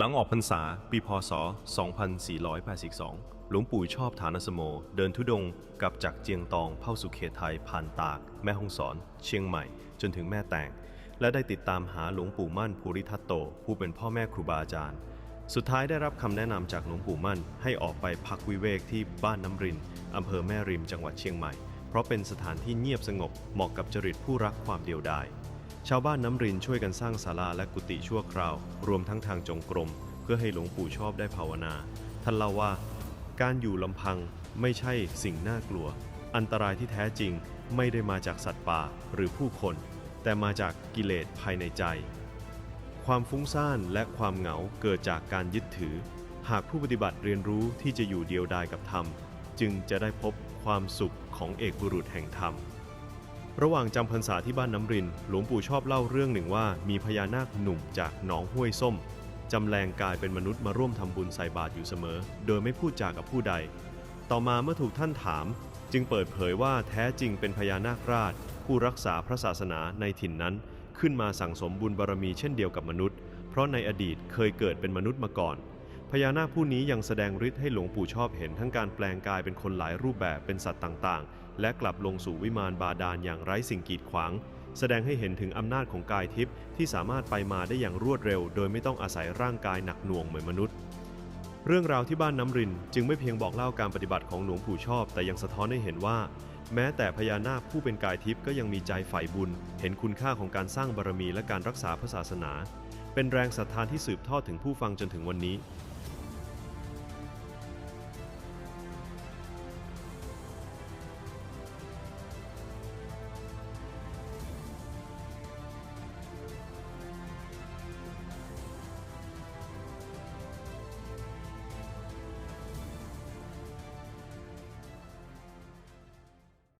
หลังออกพรรษา ปีพศ 2482 หลวงปู่ชอบฐานสโม เดินทุดงกลับจากเจียงตองเข้าสู่เขตไทยผ่านตาก แม่ฮ่องสอน เชียงใหม่ จนถึงแม่แตง และได้ติดตามหาหลวงปู่มั่นภูริทัตโต ผู้เป็นพ่อแม่ครูบาอาจารย์ สุดท้ายได้รับคำแนะนำจากหลวงปู่มั่น ให้ออกไปพักวิเวกที่บ้านน้ำรินอำเภอแม่ริมจังหวัดเชียงใหม่ เพราะเป็นสถานที่เงียบสงบเหมาะกับจริตผู้รักความเดียวดาย ชาวบ้านน้ำรินช่วยกันสร้างศาลาและกุฏิชั่วคราว รวมทั้งทางจงกรม เพื่อให้หลวงปู่ชอบได้ภาวนา ท่านเล่าว่า การอยู่ลำพังไม่ใช่สิ่งน่ากลัว อันตรายที่แท้จริงไม่ได้มาจากสัตว์ป่าหรือผู้คน แต่มาจากกิเลสภายในใจ ความฟุ้งซ่านและความเหงาเกิดจากการยึดถือ หากผู้ปฏิบัติเรียนรู้ที่จะอยู่เดียวดายกับธรรม จึงจะได้พบความสุขของเอกบุรุษแห่งธรรม ระหว่างจำพรรษาที่บ้านน้ำริน หลวงปู่ชอบเล่าเรื่องหนึ่งว่า มีพญานาคหนุ่มจากหนองห้วยส้มจำแรงกายเป็นมนุษย์มาร่วมทำบุญใส่บาตรอยู่เสมอ โดยไม่พูดจากับผู้ใด ต่อมาเมื่อถูกท่านถาม จึงเปิดเผยว่าแท้จริงเป็นพญานาคราช ผู้รักษาพระศาสนาในถิ่นนั้น ขึ้นมาสั่งสมบุญบารมีเช่นเดียวกับมนุษย์ เพราะในอดีตเคยเกิดเป็นมนุษย์มาก่อน พญานาคผู้นี้ยังแสดงฤทธิ์ให้หลวงปู่ชอบเห็นทั้งการแปลงกายเป็นคนหลายรูปแบบเป็นสัตว์ต่างๆ และกลับลงสู่วิมานบาดาลอย่างไร้สิ่งกีดขวาง แสดงให้เห็นถึงอำนาจของกายทิพย์ที่สามารถไปมาได้อย่างรวดเร็ว โดยไม่ต้องอาศัยร่างกายหนักหน่วงเหมือนมนุษย์ เรื่องราวที่บ้านน้ำรินจึงไม่เพียงบอกเล่าการปฏิบัติของหลวงปู่ชอบ แต่ยังสะท้อนให้เห็นว่า แม้แต่พญานาคผู้เป็นกายทิพย์ก็ยังมีใจใฝ่บุญ เห็นคุณค่าของการสร้างบารมีและการรักษาพระศาสนา เป็นแรงศรัทธาที่สืบทอดถึงผู้ฟังจนถึงวันนี้